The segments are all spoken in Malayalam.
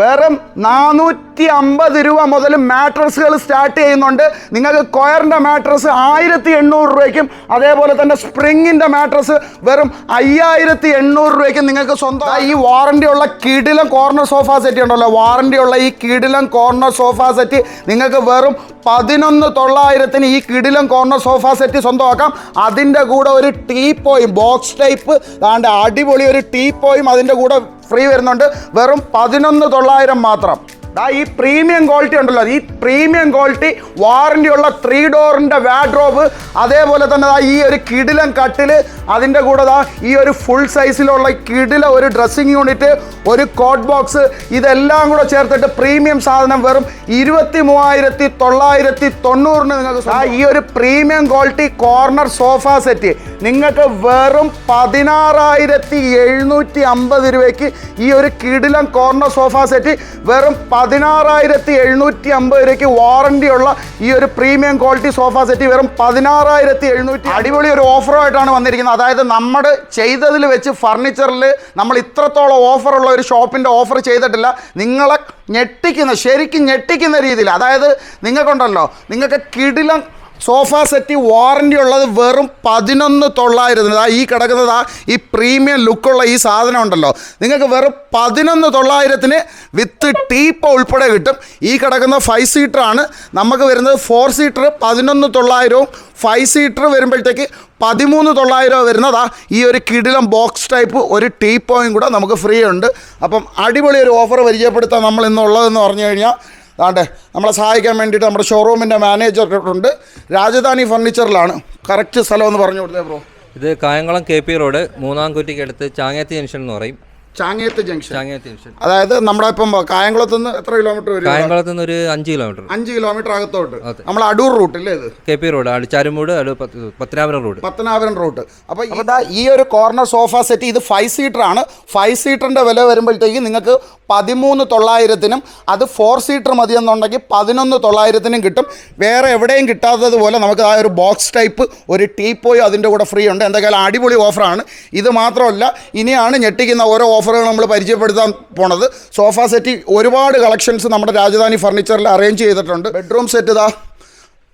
വെറും നാനൂറ്റി അമ്പത് രൂപ മുതൽ മാട്രസുകൾ സ്റ്റാർട്ട് ചെയ്യുന്നുണ്ട്. നിങ്ങൾക്ക് കൊയറിന്റെ മാട്രസ് ആയിരത്തി എണ്ണൂറ് രൂപയ്ക്കും അതേപോലെ തന്നെ സ്പ്രിങ്ങിന്റെ മാട്രസ് വെറും അയ്യായിരത്തി എണ്ണൂറ് രൂപയ്ക്കും നിങ്ങൾക്ക് സ്വന്തം ഈ വാറണ്ടി ഉള്ള കിടിലം കോർണർ സോഫ സെറ്റ് ഉണ്ടല്ലോ. വാറണ്ടി ഉള്ള ഈ കിടിലം കോർണർ സോഫ സെറ്റ് നിങ്ങൾക്ക് വെറും പതിനൊന്ന് തൊള്ളായിരത്തിന് ഈ കിടിലം കോർണർ സോഫ സെറ്റ് സ്വന്തമാക്കാം. അതിന്റെ കൂടെ ഒരു ടീപ്പോയും ബോക്സ് ടൈപ്പ് അതാണ്ട് അടിപൊളി ഒരു ടീപ്പോയും അതിന്റെ കൂടെ ഫ്രീ വരുന്നുണ്ട്. വെറും പതിനൊന്ന് തൊള്ളായിരം മാത്രം. ദാ ഈ പ്രീമിയം ക്വാളിറ്റി ഉണ്ടല്ലോ. ഈ പ്രീമിയം ക്വാളിറ്റി വാറണ്ടി ഉള്ള ത്രീ ഡോറിന്റെ വാഡ്രോബ് അതേപോലെ തന്നെ ദാ ഈ ഒരു കിടിലൻ കട്ടിൽ അതിന്റെ കൂടെ ദാ ഈ ഒരു ഫുൾ സൈസിലുള്ള കിടില ഒരു ഡ്രസ്സിങ് യൂണിറ്റ് ഒരു കോട്ട് ബോക്സ് ഇതെല്ലാം കൂടെ ചേർത്തിട്ട് പ്രീമിയം സാധനം വെറും ഇരുപത്തി മൂവായിരത്തി തൊള്ളായിരത്തി തൊണ്ണൂറിന് നിങ്ങൾക്ക് ആ ഈ ഒരു premium quality corner sofa set നിങ്ങൾക്ക് വെറും പതിനാറായിരത്തി എഴുന്നൂറ്റി അമ്പത് രൂപയ്ക്ക് ഈ ഒരു കിടിലം കോർണർ സോഫ സെറ്റ് വെറും പതിനാറായിരത്തി എഴുന്നൂറ്റി അമ്പത് രൂപയ്ക്ക് വാറണ്ടി ഉള്ള ഈ ഒരു പ്രീമിയം ക്വാളിറ്റി സോഫ സെറ്റ് വെറും പതിനാറായിരത്തി എഴുന്നൂറ്റി അടിപൊളി ഒരു ഓഫറായിട്ടാണ് വന്നിരിക്കുന്നത്. അതായത് നമ്മൾ ചെയ്തതിൽ വെച്ച് ഫർണിച്ചറിൽ നമ്മൾ ഇത്രത്തോളം ഓഫറുള്ള ഒരു ഷോപ്പിന്റെ ഓഫർ ചെയ്തിട്ടില്ല. നിങ്ങളെ ഞെട്ടിക്കുന്ന ശരിക്കും ഞെട്ടിക്കുന്ന രീതിയിൽ അതായത് നിങ്ങൾക്കുണ്ടല്ലോ നിങ്ങൾക്ക് കിടിലം സോഫ സെറ്റ് വാറണ്ടി ഉള്ളത് വെറും പതിനൊന്ന് തൊള്ളായിരത്തിന് ആ ഈ കിടക്കുന്നത് ആ ഈ പ്രീമിയം ലുക്കുള്ള ഈ സാധനം ഉണ്ടല്ലോ. നിങ്ങൾക്ക് വെറും പതിനൊന്ന് തൊള്ളായിരത്തിന് വിത്ത് ടീപ്പ് ഉൾപ്പെടെ കിട്ടും. ഈ കിടക്കുന്ന ഫൈവ് സീറ്ററാണ് നമുക്ക് വരുന്നത് ഫോർ സീറ്റർ പതിനൊന്ന് തൊള്ളായിരവും ഫൈവ് സീറ്റർ വരുമ്പോഴത്തേക്ക് പതിമൂന്ന് തൊള്ളായിരം വരുന്നതാ ഈ ഒരു കിടിലം ബോക്സ് ടൈപ്പ് ഒരു ടീപ്പോയും കൂടെ നമുക്ക് ഫ്രീ ഉണ്ട്. അപ്പം അടിപൊളി ഒരു ഓഫർ പരിചയപ്പെടുത്താൻ നമ്മൾ ഇന്നുള്ളതെന്ന് പറഞ്ഞു കഴിഞ്ഞാൽ അതാണ്ട് നമ്മളെ സഹായിക്കാൻ വേണ്ടിയിട്ട് നമ്മുടെ ഷോറൂമിന്റെ മാനേജർ ഉണ്ട്. രാജധാനി ഫർണിച്ചറിലാണ് കറക്റ്റ് സ്ഥലം എന്ന് പറഞ്ഞു കൊടുത്തേ ബ്രോ ഇത് കായംകുളം കെ പി റോഡ് മൂന്നാം കുറ്റിക്കടുത്ത് ചാങ്ങേത്തി ജംഗ്ഷൻ എന്ന് പറയും. ചാങ്ങേത്ത് ജംഗ്ഷൻ. ചാങ്ങേത്ത് ജംഗ്ഷൻ. അതായത് നമ്മുടെ ഇപ്പം കായംകുളത്ത് നിന്ന് എത്ര കിലോമീറ്റർ വരും? കായംകുളത്ത് നിന്ന് ഒരു അഞ്ച് കിലോമീറ്റർ അഞ്ച് കിലോമീറ്റർ അകത്തോട്ട്. നമ്മൾ അടൂർ റൂട്ട് അല്ലേ ഇത്? കെ പി റോഡ് അടിച്ചാരുമൂട് ചാരുമൂട് അടു പത്തനാപുരം റോഡ്. പത്തനാപുരം റൂട്ട് അപ്പോൾ ഇതാ ഈ ഒരു കോർണർ സോഫ സെറ്റ് ഇത് ഫൈവ് സീറ്റർ ആണ്. ഫൈവ് സീറ്ററിന്റെ വില വരുമ്പോഴത്തേക്ക് നിങ്ങൾക്ക് പതിമൂന്ന് തൊള്ളായിരത്തിനും അത് ഫോർ സീറ്റർ മതിയെന്നുണ്ടെങ്കിൽ പതിനൊന്ന് തൊള്ളായിരത്തിനും കിട്ടും. വേറെ എവിടെയും കിട്ടാത്തതുപോലെ നമുക്ക് ആ ഒരു ബോക്സ് ടൈപ്പ് ഒരു ടീപ്പോയും അതിന്റെ കൂടെ ഫ്രീ ഉണ്ട്. എന്തൊക്കെയാലും അടിപൊളി ഓഫറാണ് ഇത് മാത്രമല്ല ഇനിയാണ് ഞെട്ടിക്കുന്ന ഓരോ ഓഫറുകൾ നമ്മൾ പരിചയപ്പെടുത്താൻ പോണത്. സോഫ സെറ്റ് ഒരുപാട് കളക്ഷൻസ് നമ്മുടെ രാജധാനി ഫർണിച്ചറിൽ അറേഞ്ച് ചെയ്തിട്ടുണ്ട്. ബെഡ്റൂം സെറ്റ് ഇതാ.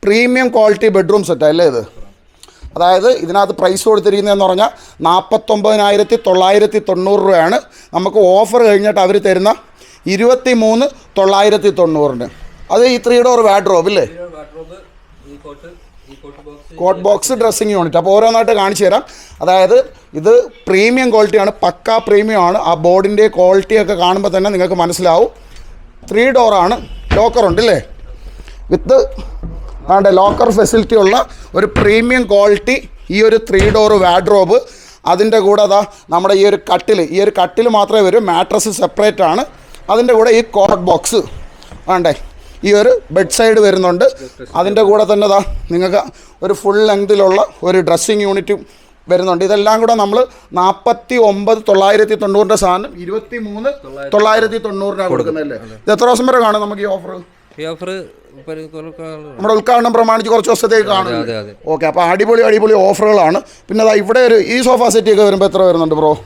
പ്രീമിയം ക്വാളിറ്റി ബെഡ്റൂം സെറ്റ് അല്ലേ ഇത്? അതായത് ഇതിനകത്ത് പ്രൈസ് കൊടുത്തിരിക്കുന്നതെന്ന് പറഞ്ഞാൽ നാൽപ്പത്തൊമ്പതിനായിരത്തി തൊള്ളായിരത്തി തൊണ്ണൂറ് രൂപയാണ്. നമുക്ക് ഓഫർ കഴിഞ്ഞിട്ട് അവർ തരുന്ന ഇരുപത്തി മൂന്ന് തൊള്ളായിരത്തി തൊണ്ണൂറിന് അത് ഈ ത്രീ ഡോർ വാഡ്രോബ് ഇല്ലേ? കോട്ട് ബോക്സ് ഡ്രസ്സിങ് യൂണിറ്റ് അപ്പോൾ ഓരോന്നായിട്ട് കാണിച്ചു തരാം. അതായത് ഇത് പ്രീമിയം ക്വാളിറ്റിയാണ് പക്ക പ്രീമിയം ആണ്. ആ ബോർഡിന്റെ ക്വാളിറ്റിയൊക്കെ കാണുമ്പോൾ തന്നെ നിങ്ങൾക്ക് മനസ്സിലാവും. ത്രീ ഡോറാണ് ലോക്കറുണ്ട് അല്ലേ വിത്ത് വേണ്ട ലോക്കർ ഫെസിലിറ്റി ഉള്ള ഒരു പ്രീമിയം ക്വാളിറ്റി ഈ ഒരു ത്രീ ഡോർ വാഡ്രോബ് അതിന്റെ കൂടെ അതാ നമ്മുടെ ഈ ഒരു കട്ടിൽ ഈ ഒരു കട്ടിൽ മാത്രമേ വരൂ മാട്രസ് സെപ്പറേറ്റ് ആണ്. അതിന്റെ കൂടെ ഈ കോട്ട് ബോക്സ് ആണ്ടേ ഈ ഒരു ബെഡ് സൈഡ് വരുന്നുണ്ട്. അതിന്റെ കൂടെ തന്നെ ദാ നിങ്ങൾക്ക് ഒരു ഫുൾ ലെങ്തിലുള്ള ഒരു ഡ്രസ്സിങ് യൂണിറ്റും വരുന്നുണ്ട്. ഇതെല്ലാം കൂടെ നമ്മൾ നാൽപ്പത്തി ഒമ്പത് തൊള്ളായിരത്തി തൊണ്ണൂറിന്റെ സാധനം ഇരുപത്തി മൂന്ന് തൊള്ളായിരത്തി തൊണ്ണൂറിനാണ് കൊടുക്കുന്നതല്ലേ ഇത് എത്ര ദിവസം വരെ കാണും നമുക്ക് ഈ ഓഫർ ഈ ഓഫർ നമ്മുടെ ഉദ്ഘാടനം പ്രമാണിച്ച് കുറച്ച് ദിവസത്തേക്ക് കാണും. ഓക്കെ അപ്പോൾ അടിപൊളി അടിപൊളി ഓഫറുകളാണ് പിന്നെ അതാ ഇവിടെ ഒരു ഈ സോഫ സെറ്റ് ഒക്കെ വരുമ്പോൾ എത്ര വരുന്നുണ്ട് ബ്രോ ഇത്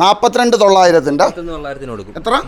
നാൽപ്പത്തിരണ്ട് തൊള്ളായിരത്തിന്റെ എത്ര?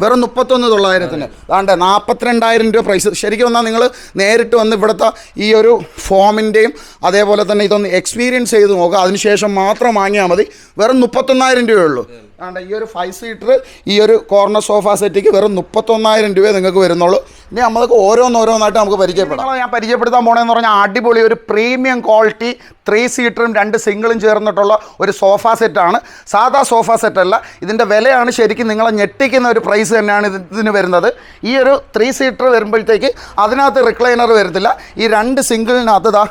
വെറും മുപ്പത്തൊന്ന് തൊള്ളായിരത്തിന്. അതാണ്ട് നാൽപ്പത്തിരണ്ടായിരം രൂപ പ്രൈസ് ശരിക്കും വന്നാൽ നിങ്ങൾ നേരിട്ട് വന്ന് ഇവിടുത്തെ ഈ ഒരു ഫോമിന്റെയും അതേപോലെ തന്നെ ഇതൊന്ന് എക്സ്പീരിയൻസ് ചെയ്ത് നോക്കുക. അതിനുശേഷം മാത്രം വാങ്ങിയാൽ മതി. വെറും മുപ്പത്തൊന്നായിരം രൂപയേ ഉള്ളൂ. അതാണ്ട് ഈ ഒരു ഫൈവ് സീറ്റർ ഈ ഒരു കോർണർ സോഫ സെറ്റിക്ക് വെറും മുപ്പത്തൊന്നായിരം രൂപയെ നിങ്ങൾക്ക് വരുന്നുള്ളൂ. ഇനി നമ്മൾക്ക് ഓരോന്നോരോന്നായിട്ട് നമുക്ക് പരിചയപ്പെടാം. ഞാൻ പരിചയപ്പെടുത്താൻ പോകണമെന്ന് പറഞ്ഞാൽ അടിപൊളി ഒരു പ്രീമിയം ക്വാളിറ്റി ത്രീ സീറ്ററും രണ്ട് സിംഗിളും ചേർന്നിട്ടുള്ള ഒരു സോഫ സെറ്റാണ് സാധാ സോഫ സെറ്റല്ല ഇതിന്റെ വിലയാണ് ശരിക്കും നിങ്ങളെ ഞെട്ടിക്കുന്ന ഒരു പ്രൈസ് തന്നെയാണ് ഇത് ഇതിന് വരുന്നത്. ഈ ഒരു ത്രീ സീറ്റർ വരുമ്പോഴത്തേക്ക് അതിനകത്ത് റിക്ലൈനർ വരത്തില്ല. ഈ രണ്ട് സിംഗിളിനകത്ത്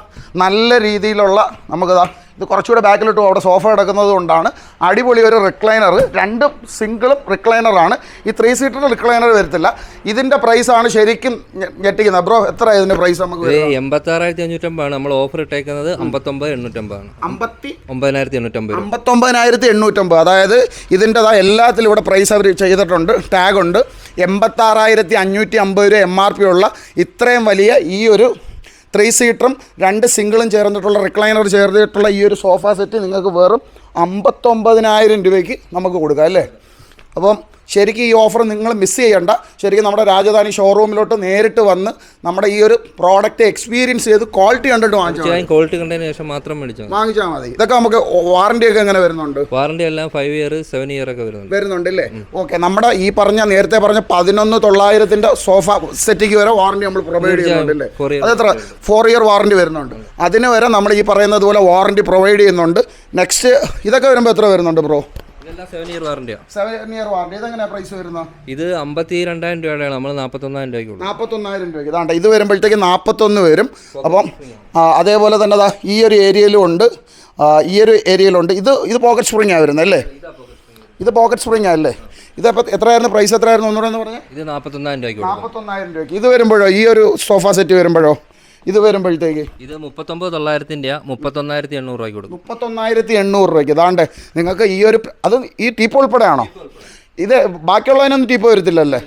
നല്ല രീതിയിലുള്ള നമുക്കിതാ ഇത് കുറച്ചുകൂടെ ബാക്കിലിട്ട് അവിടെ സോഫ കിടക്കുന്നത് കൊണ്ടാണ്. അടിപൊളി ഒരു റിക്ലൈനർ രണ്ടും സിംഗിളും റിക്ലൈനറാണ് ഈ ത്രീ സീറ്റർ റിക്ലൈനർ വരത്തില്ല. ഇതിന്റെ പ്രൈസാണ് ശരിക്കും ഞെട്ടിക്കുന്നത്. ബ്രോ എത്ര ഇതിന്റെ പ്രൈസ് നമുക്ക് എൺപത്താറായിരത്തി അഞ്ഞൂറ്റമ്പതാണ് നമ്മൾ ഓഫർ ഇട്ടേക്കുന്നത് അമ്പത്തൊമ്പത് എണ്ണൂറ്റമ്പതാണ്. അമ്പത്തി ഒമ്പതിനായിരത്തി എണ്ണൂറ്റമ്പത് അമ്പത്തൊമ്പതിനായിരത്തി എണ്ണൂറ്റമ്പത് അതായത് ഇതിന്റെതാ എല്ലാത്തിലും ഇവിടെ പ്രൈസ് അവർ ചെയ്തിട്ടുണ്ട്. ടാഗുണ്ട് എൺപത്താറായിരത്തി അഞ്ഞൂറ്റി അമ്പത് രൂപ എം ആർ പി ഉള്ള ഇത്രയും വലിയ ഈ ഒരു ത്രീ സീറ്ററും രണ്ട് സിംഗിളും ചേർന്നിട്ടുള്ള റിക്ലൈനർ ചേർന്നിട്ടുള്ള ഈ ഒരു സോഫ സെറ്റ് നിങ്ങൾക്ക് വെറും അമ്പത്തൊമ്പതിനായിരം രൂപയ്ക്ക് നമുക്ക് കൊടുക്കാം അല്ലേ? അപ്പം ശരിക്കും ഈ ഓഫർ നിങ്ങൾ മിസ് ചെയ്യണ്ട. ശരിക്കും നമ്മുടെ രാജധാനി ഷോറൂമിലോട്ട് നേരിട്ട് വന്ന് നമ്മുടെ ഈ ഒരു പ്രോഡക്റ്റ് എക്സ്പീരിയൻസ് ചെയ്ത് ക്വാളിറ്റി കണ്ടിട്ട് വാങ്ങിച്ചാൽ ക്വാളിറ്റി കണ്ടതിന് ശേഷം മാത്രം മേടിച്ചാൽ വാങ്ങിച്ചാൽ മതി. ഇതൊക്കെ നമുക്ക് വാറണ്ടി ഒക്കെ എങ്ങനെ വരുന്നുണ്ട്? വാറണ്ടി എല്ലാം ഫൈവ് ഇയർ സെവൻ ഇയർ ഒക്കെ വരുന്നുണ്ട്. വരുന്നുണ്ട് അല്ലേ? ഓക്കെ നമ്മുടെ ഈ പറഞ്ഞ നേരത്തെ പറഞ്ഞ പതിനൊന്ന് തൊള്ളായിരത്തിന്റെ സോഫ സെറ്റിക്ക് വരെ വാറണ്ടി നമ്മൾ പ്രൊവൈഡ് ചെയ്യുന്നുണ്ട് അല്ലേ? four year അത് എത്ര? ഫോർ ഇയർ വാറണ്ടി വരുന്നുണ്ട്. അതിന് വരെ നമ്മൾ ഈ പറയുന്നത് പോലെ വാറണ്ടി പ്രൊവൈഡ് ചെയ്യുന്നുണ്ട്. നെക്സ്റ്റ് ഇതൊക്കെ വരുമ്പോൾ എത്ര വരുന്നുണ്ട് ബ്രോ സെവൻ ഇയർ വാറണ്ടിയാണ് സെവൻ ഇയർ വാറണ്ടി ഇതെങ്ങനെയാണ് പ്രൈസ് വരുന്നത് ഇത് അമ്പത്തി രണ്ടായിരം രൂപയുടെ നമ്മൾ നാൽപ്പത്തൊന്നായിരം രൂപയ്ക്ക് നാൽപ്പത്തൊന്നായിരം രൂപയ്ക്ക്. ഇതാണ്ട് ഇത് വരുമ്പോഴത്തേക്ക് നാൽപ്പത്തൊന്ന് വരും. അപ്പം അതേപോലെ തന്നെ ഈ ഒരു ഏരിയയിലും ഉണ്ട്. ഈ ഒരു ഏരിയയിലുണ്ട് ഇത് ഇത് പോക്കറ്റ് സ്പ്രിങ്ങാണ് വരുന്നത് അല്ലേ? ഇത് പോക്കറ്റ് സ്പ്രിങ് അല്ലേ? ഇത് എത്രയായിരുന്നു? പ്രൈസ് എത്രയായിരുന്നു? ഒന്നുകൂടെ എന്ന് പറഞ്ഞാൽ ഇത് നാൽപ്പത്തൊന്നായിരം രൂപയ്ക്ക് നാൽപ്പത്തൊന്നായിരം രൂപയ്ക്ക്. ഇത് വരുമ്പോഴോ ഈ ഒരു സോഫ സെറ്റ് വരുമ്പോഴോ? ഇത് വരുമ്പോഴത്തേക്ക്? ഇത് മുപ്പത്തൊമ്പത് തൊള്ളായിരത്തിന്റെ മുപ്പത്തൊന്നായിരത്തി എണ്ണൂറ് രൂപയ്ക്ക് കൊടുക്കും. മുപ്പത്തൊന്നായിരത്തി എണ്ണൂറ് രൂപയ്ക്ക്. ഇതാണ്ട് നിങ്ങൾക്ക് ഈ ഒരു അത് ഈ ടീപ്പ് ഉൾപ്പെടെയാണോ? ഇത് ബാക്കിയുള്ളതിനൊന്നും ടീപ്പ് വരത്തില്ലല്ലേ?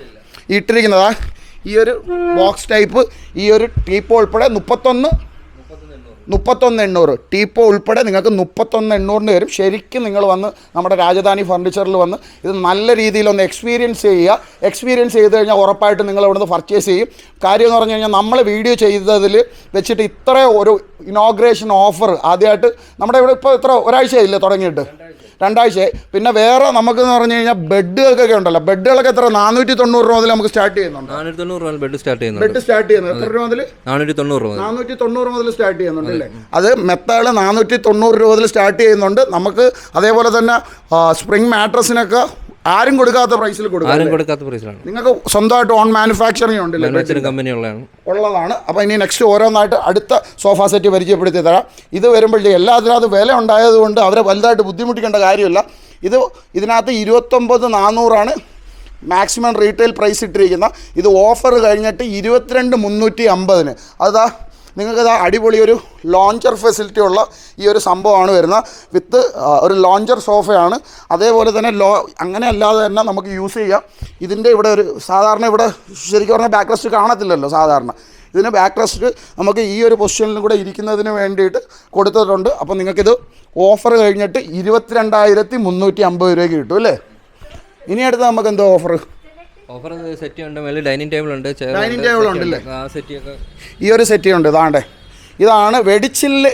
ഇട്ടിരിക്കുന്നതാ ഈ ഒരു ബോക്സ് ടൈപ്പ് ഈ ഒരു ടീപ്പ് ഉൾപ്പെടെ മുപ്പത്തൊന്ന് മുപ്പത്തൊന്ന് എണ്ണൂറ്. ടീപ്പോ ഉൾപ്പെടെ നിങ്ങൾക്ക് മുപ്പത്തൊന്ന് എണ്ണൂറിന് വരും. ശരിക്കും നിങ്ങൾ വന്ന് നമ്മുടെ രാജധാനി ഫർണിച്ചറിൽ വന്ന് ഇത് നല്ല രീതിയിലൊന്ന് എക്സ്പീരിയൻസ് ചെയ്യുക. എക്സ്പീരിയൻസ് ചെയ്ത് കഴിഞ്ഞാൽ ഉറപ്പായിട്ട് നിങ്ങൾ ഇവിടുന്ന് പർച്ചേസ് ചെയ്യും. കാര്യം എന്ന് പറഞ്ഞു കഴിഞ്ഞാൽ നമ്മൾ വീഡിയോ ചെയ്തതിൽ വെച്ചിട്ട് ഇത്ര ഒരു ഇനോഗ്രേഷൻ ഓഫർ ആദ്യമായിട്ട് നമ്മുടെ ഇവിടെ ഇപ്പോൾ ഇത്ര ഒരാഴ്ചയായില്ലേ തുടങ്ങിയിട്ട്? രണ്ടാഴ്ച പിന്നെ വേറെ നമുക്ക് എന്ന് പറഞ്ഞു കഴിഞ്ഞാൽ ബെഡുകൾക്കൊക്കെ ഉണ്ടല്ലോ. ബെഡുകളൊക്കെ എത്ര? നാനൂറ്റി തൊണ്ണൂറ് രൂപ മുതൽ നമുക്ക് സ്റ്റാർട്ട് ചെയ്യുന്നുണ്ട്. നാനൂറ്റി തൊണ്ണൂറ് രൂപ ബെഡ് സ്റ്റാർട്ട് ചെയ്യുന്നുണ്ട്. ബെഡ് സ്റ്റാർട്ട് ചെയ്യുന്നത് എത്ര രൂപ മുതൽ? നാനൂറ്റി തൊണ്ണൂറ് രൂപ നാനൂറ്റി തൊണ്ണൂറ് മുതൽ സ്റ്റാർട്ട് ചെയ്യുന്നുണ്ട് അല്ലേ? അത് മെത്തകൾ നാനൂറ്റി തൊണ്ണൂറ് രൂപ മുതൽ സ്റ്റാർട്ട് ചെയ്യുന്നുണ്ട്. നമുക്ക് അതേപോലെ തന്നെ സ്പ്രിംഗ് മാട്രസിനൊക്കെ ആരും കൊടുക്കാത്ത പ്രൈസിൽ കൊടുക്കും ആരും കൊടുക്കാത്ത പ്രൈസിലാണ് നിങ്ങൾക്ക് സ്വന്തമായിട്ട് ഓൺ മാനുഫാക്ചറിങ് ഉണ്ടല്ലേ മാനുഫാക്ചറിംഗ് കമ്പനി ഉള്ളതാണ് ഉള്ളതാണ്. അപ്പോൾ ഇനി നെക്സ്റ്റ് ഓരോന്നായിട്ട് അടുത്ത സോഫ സെറ്റ് പരിചയപ്പെടുത്തി തരാം. ഇത് വരുമ്പോഴത്തേക്ക് എല്ലാത്തിനകത്ത് വില ഉണ്ടായതുകൊണ്ട് അവരെ വലുതായിട്ട് ബുദ്ധിമുട്ടിക്കേണ്ട കാര്യമില്ല. ഇത് ഇതിനകത്ത് ഇരുപത്തൊമ്പത് നാനൂറാണ് മാക്സിമം റീറ്റെയിൽ പ്രൈസ് ഇട്ടിരിക്കുന്ന ഇത് ഓഫർ കഴിഞ്ഞിട്ട് ഇരുപത്തിരണ്ട് മുന്നൂറ്റി അമ്പതിന്. അതാ നിങ്ങൾക്ക് ഇതാ അടിപൊളി ഒരു ലോഞ്ചർ ഫെസിലിറ്റി ഉള്ള ഈ ഒരു സംഭവമാണ് വരുന്നത്. വിത്ത് ഒരു ലോഞ്ചർ സോഫയാണ് അതേപോലെ തന്നെ ലോ അങ്ങനെ അല്ലാതെ തന്നെ നമുക്ക് യൂസ് ചെയ്യാം. ഇതിന്റെ ഇവിടെ ഒരു സാധാരണ ഇവിടെ ശരിക്കും പറഞ്ഞാൽ ബാക്ക് റെസ്റ്റ് കാണത്തില്ലല്ലോ സാധാരണ. ഇതിന് ബാക്ക് റെസ്റ്റ് നമുക്ക് ഈ ഒരു പൊസിഷനിലും കൂടെ ഇരിക്കുന്നതിന് വേണ്ടിയിട്ട് കൊടുത്തിട്ടുണ്ട്. അപ്പോൾ നിങ്ങൾക്കിത് ഓഫർ കഴിഞ്ഞിട്ട് ഇരുപത്തിരണ്ടായിരത്തി മുന്നൂറ്റി അമ്പത് രൂപയ്ക്ക് കിട്ടും അല്ലേ? ഇനി അടുത്ത് നമുക്ക് എന്തോ ഓഫർ ഓഫർ സെറ്റ് ഉണ്ട് മേലെ ഡൈനിങ് ടേബിൾ ഉണ്ട് ഡൈനിങ് ടേബിൾ ഉണ്ടല്ലേ? ആ ഈ ഒരു സെറ്റ് ഉണ്ട് ഇതാണ്ടേ. ഇതാണ് വെടിച്ചില്ല്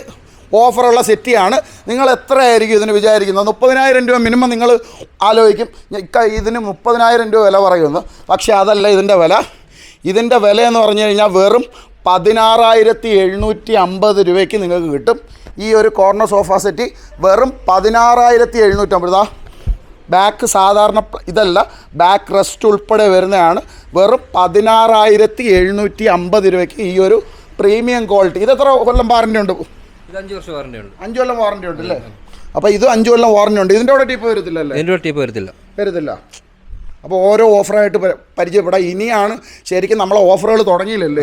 ഓഫറുള്ള സെറ്റിയാണ് നിങ്ങൾ എത്രയായിരിക്കും ഇതിന് വിചാരിക്കുന്നത്? മുപ്പതിനായിരം രൂപ മിനിമം നിങ്ങൾ ആലോചിക്കും. ഇതിന് മുപ്പതിനായിരം രൂപ വില പറയുന്നു. പക്ഷേ അതല്ല ഇതിന്റെ വില. ഇതിന്റെ വില എന്ന് പറഞ്ഞു കഴിഞ്ഞാൽ വെറും പതിനാറായിരത്തി എഴുന്നൂറ്റി അമ്പത് രൂപയ്ക്ക് നിങ്ങൾക്ക് കിട്ടും. ഈ ഒരു കോർണർ സോഫ സെറ്റ് വെറും പതിനാറായിരത്തി എഴുന്നൂറ്റമ്പത് ബാക്ക് സാധാരണ ഇതല്ല ബാക്ക് റെസ്റ്റ് ഉൾപ്പെടെ വരുന്നതാണ്. വെറും പതിനാറായിരത്തി എഴുന്നൂറ്റി അമ്പത് രൂപയ്ക്ക് ഈ ഒരു പ്രീമിയം ക്വാളിറ്റി ഇത് എത്ര കൊല്ലം വാറണ്ടി ഉണ്ട്? അഞ്ച് വർഷം വാറണ്ടി ഉണ്ട്. അഞ്ച് കൊല്ലം വാറണ്ടി ഉണ്ട് അല്ലേ? അപ്പോൾ ഇത് അഞ്ച് കൊല്ലം വാറണ്ടി ഉണ്ട്. ഇതിന്റെ കൂടെ ടീപ്പ് വരത്തില്ലല്ലേ ഇതിന്റെ ടീപ്പ് വരത്തില്ല. വരത്തില്ല. അപ്പോൾ ഓരോ ഓഫറായിട്ട് പരിചയപ്പെടാം. ഇനിയാണ് ശരിക്കും നമ്മളെ ഓഫറുകൾ തുടങ്ങിയില്ലല്ലേ?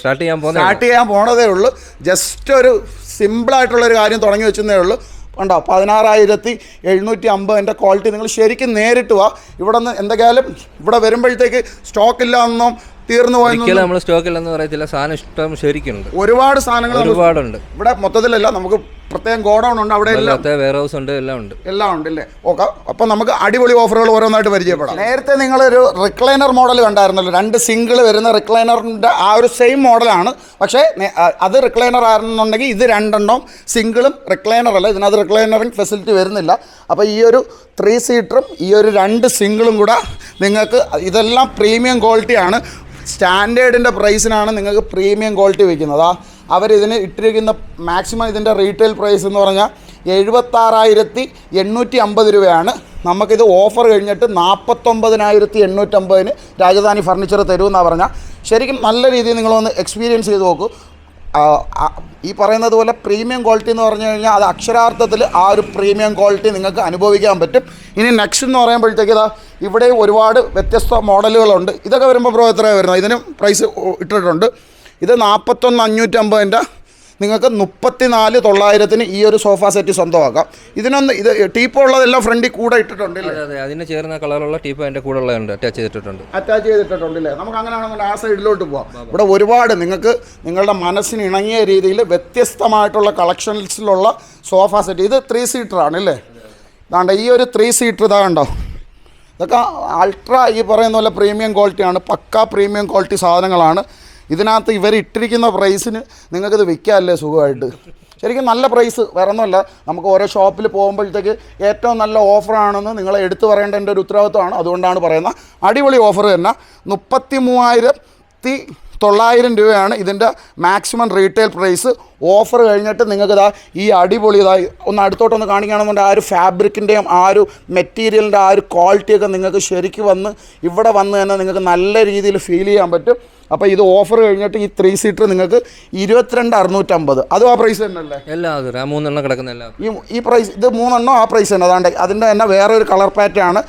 സ്റ്റാർട്ട് ചെയ്യാൻ പോകുന്നത് സ്റ്റാർട്ട് ചെയ്യാൻ പോണതേ ഉള്ളൂ. ജസ്റ്റ് ഒരു സിമ്പിളായിട്ടുള്ള ഒരു കാര്യം തുടങ്ങി വെച്ചതേ ഉള്ളൂ. കണ്ടോ? പതിനാറായിരത്തി എഴുന്നൂറ്റി അമ്പതിന്റെ ക്വാളിറ്റി നിങ്ങൾ ശരിക്കും നേരിട്ട് വാ. ഇവിടെ നിന്ന് എന്തെങ്കിലും ഇവിടെ വരുമ്പോഴത്തേക്ക് സ്റ്റോക്ക് ഇല്ല എന്നും തീർന്നു പോയെന്നും നമ്മൾ സ്റ്റോക്ക് ഇല്ലെന്ന് പറയത്തില്ല. സാധനം ഇഷ്ടം ശരിക്കുണ്ട്. ഒരുപാട് സാധനങ്ങൾ ഒരുപാടുണ്ട്. ഇവിടെ മൊത്തത്തിലല്ല നമുക്ക് പ്രത്യേകം ഗോഡൗൺ ഉണ്ട് അവിടെ വെയർ ഹൗസ് ഉണ്ട് എല്ലാം ഉണ്ട്. എല്ലാം ഉണ്ട് അല്ലേ ഓക്കെ അപ്പം നമുക്ക് അടിപൊളി ഓഫറുകൾ ഓരോന്നായിട്ട് പരിചയപ്പെടാം. നേരത്തെ നിങ്ങൾ ഒരു റിക്ലൈനർ മോഡൽ കണ്ടായിരുന്നല്ലോ രണ്ട് സിംഗിൾ വരുന്ന റിക്ലൈനറിന്റെ ആ ഒരു സെയിം മോഡലാണ് പക്ഷേ അത് റിക്ലൈനർ ആയിരുന്നുണ്ടെങ്കിൽ ഇത് രണ്ടെണ്ണം സിംഗിളും റിക്ലൈനർ അല്ല ഇതിനകത്ത് റിക്ലൈനറിങ് ഫെസിലിറ്റി വരുന്നില്ല. അപ്പോൾ ഈ ഒരു ത്രീ സീറ്ററും ഈ ഒരു രണ്ട് സിംഗിളും കൂടെ നിങ്ങൾക്ക് ഇതെല്ലാം പ്രീമിയം ക്വാളിറ്റിയാണ് സ്റ്റാൻഡേർഡിന്റെ പ്രൈസിനാണ് നിങ്ങൾക്ക് പ്രീമിയം ക്വാളിറ്റി വയ്ക്കുന്നത് അവരിതിന് ഇട്ടിരിക്കുന്ന മാക്സിമം ഇതിന്റെ റീറ്റെയിൽ പ്രൈസ് എന്ന് പറഞ്ഞാൽ എഴുപത്താറായിരത്തി എണ്ണൂറ്റി അമ്പത് രൂപയാണ്. നമുക്കിത് ഓഫർ കഴിഞ്ഞിട്ട് നാൽപ്പത്തൊമ്പതിനായിരത്തി എണ്ണൂറ്റമ്പതിന് രാജധാനി ഫർണിച്ചർ തരുമെന്നാണ് പറഞ്ഞാൽ. ശരിക്കും നല്ല രീതിയിൽ നിങ്ങളൊന്ന് എക്സ്പീരിയൻസ് ചെയ്ത് നോക്കൂ. ഈ പറയുന്നത് പോലെ പ്രീമിയം ക്വാളിറ്റി എന്ന് പറഞ്ഞു കഴിഞ്ഞാൽ അത് അക്ഷരാർത്ഥത്തിൽ ആ ഒരു പ്രീമിയം ക്വാളിറ്റി നിങ്ങൾക്ക് അനുഭവിക്കാൻ പറ്റും. ഇനി നെക്സ്റ്റ് എന്ന് പറയുമ്പോഴത്തേക്ക് ഇതാ ഇവിടെ ഒരുപാട് വ്യത്യസ്ത മോഡലുകളുണ്ട് ഇതൊക്കെ വരുമ്പോൾ ബ്രോ എത്രയാണ് വരുന്നത്? ഇതിനും പ്രൈസ് ഇട്ടിട്ടുണ്ട്. ഇത് നാൽപ്പത്തൊന്ന് അഞ്ഞൂറ്റമ്പതിന്റെ നിങ്ങൾക്ക് മുപ്പത്തി നാല് തൊള്ളായിരത്തിന് ഈ ഒരു സോഫ സെറ്റ് സ്വന്തമാക്കാം. ഇതിനൊന്ന് ഇത് ടീപ്പ് ഉള്ളതെല്ലാം ഫ്രണ്ടിൽ കൂടെ ഇട്ടിട്ടുണ്ട് അതെ അതെ. അതിന് ചേർന്ന കളറുള്ള ടീപ്പ് അതിന്റെ കൂടെ ഉള്ളതുണ്ട്. അറ്റാച്ച് ചെയ്തിട്ടുണ്ട്. അറ്റാച്ച് ചെയ്തിട്ടുണ്ട് അല്ലേ നമുക്ക് അങ്ങനെയാണെന്നുണ്ടെങ്കിൽ ആ സൈഡിലോട്ട് പോവാം. ഇവിടെ ഒരുപാട് നിങ്ങൾക്ക് നിങ്ങളുടെ മനസ്സിന് ഇണങ്ങിയ രീതിയിൽ വ്യത്യസ്തമായിട്ടുള്ള കളക്ഷൻസിലുള്ള സോഫ സെറ്റ് ഇത് ത്രീ സീറ്റർ ആണ് അല്ലേ ഇതാണ്ട് ഈ ഒരു ത്രീ സീറ്റർ ഇതാ കണ്ടോ? ഇതൊക്കെ അൾട്രാ ഈ പറയുന്ന പോലെ പ്രീമിയം ക്വാളിറ്റിയാണ് പക്ക പ്രീമിയം ക്വാളിറ്റി സാധനങ്ങളാണ്. ഇതിനകത്ത് ഇവർ ഇട്ടിരിക്കുന്ന പ്രൈസിന് നിങ്ങൾക്കിത് വിൽക്കാമല്ലേ സുഖമായിട്ട്? ശരിക്കും നല്ല പ്രൈസ് വേറെ ഒന്നുമല്ല നമുക്ക് ഓരോ ഷോപ്പിൽ പോകുമ്പോഴത്തേക്ക് ഏറ്റവും നല്ല ഓഫറാണെന്ന് നിങ്ങളെ എടുത്തു പറയേണ്ട എന്റെ ഒരു ഉത്തരവാദിത്വമാണ്. അതുകൊണ്ടാണ് പറയുന്നത്. അടിപൊളി ഓഫർ തന്നെ. മുപ്പത്തി മൂവായിരത്തി തൊള്ളായിരം രൂപയാണ് ഇതിന്റെ മാക്സിമം റീറ്റെയിൽ പ്രൈസ് ഓഫർ കഴിഞ്ഞിട്ട് നിങ്ങൾക്ക് ഇതാ ഈ അടിപൊളി ഇതായി ഒന്ന് അടുത്തോട്ടൊന്ന് കാണിക്കുകയാണെന്നുണ്ടെങ്കിൽ ആ ഒരു ഫാബ്രിക്കിന്റെയും ആ ഒരു മെറ്റീരിയലിന്റെ ആ ഒരു ക്വാളിറ്റിയൊക്കെ നിങ്ങൾക്ക് ശരിക്കും വന്ന് ഇവിടെ വന്ന് തന്നെ നിങ്ങൾക്ക് നല്ല രീതിയിൽ ഫീൽ ചെയ്യാൻ പറ്റും. അപ്പോൾ ഇത് ഓഫർ കഴിഞ്ഞിട്ട് ഈ ത്രീ സീറ്റർ നിങ്ങൾക്ക് ഇരുപത്തിരണ്ട് അറുന്നൂറ്റമ്പത്. അതും ആ പ്രൈസ് തന്നെ അല്ലേ ആ മൂന്നെണ്ണം കിടക്കുന്ന എല്ലാം ഈ ഈ പ്രൈസ് ഇത് മൂന്നെണ്ണം ആ പ്രൈസ് തന്നെ. അതാണ്ട് അതിന്റെ തന്നെ വേറെ ഒരു കളർ പാറ്റാണ്